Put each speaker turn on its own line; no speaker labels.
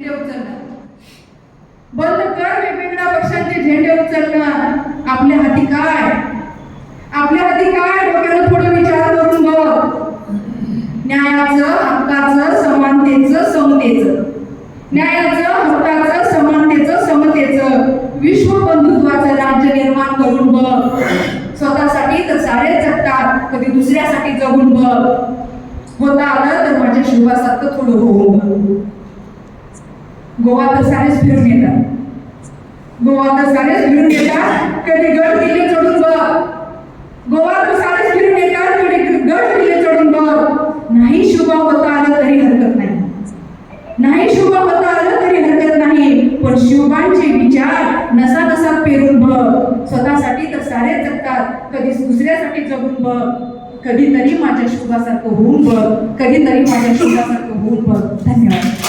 झेंडे उचलणं बंद कर वेगवेगळ्या पक्षांचे झेंडे उचलणार. आपल्या हाती काय? आपल्या हाती काय? डोक्यानं थोडं विचार करून बघ. न्यायाचं हक्काचं समानतेचं समतेचं. न्यायाचं हक्काचं समानतेचं समतेचं. विश्व बंधुत्वाचं राज्य निर्माण करून बघ. स्वतःसाठी तर सारे जगतात कधी दुसऱ्यासाठी जगून बघ. होता आलं तर माझ्या शिवासात थोडं होऊन बघ. गोवा तर सारेच फिरून येतात गोवा तर सारेच फिरून येतात कधी गड किल्ले चढून बघ. गोवा तर सारेच फिरून येतात कधी गड किल्ले चढून बघ. नाही शुभ होता आलं तरी हरकत नाही. नाही शुभ होता आलं तरी हरकत नाही. पण शिवबांचे विचार नसा नसा पेरून बघ. स्वतःसाठी तर सारे जगतात. कधी दुसऱ्यासाठी जगून बघ. कधीतरी माझ्या शुभासारखं होऊन बघ. कधीतरी माझ्या शुभासारखं होऊन बघ. धन्यवाद.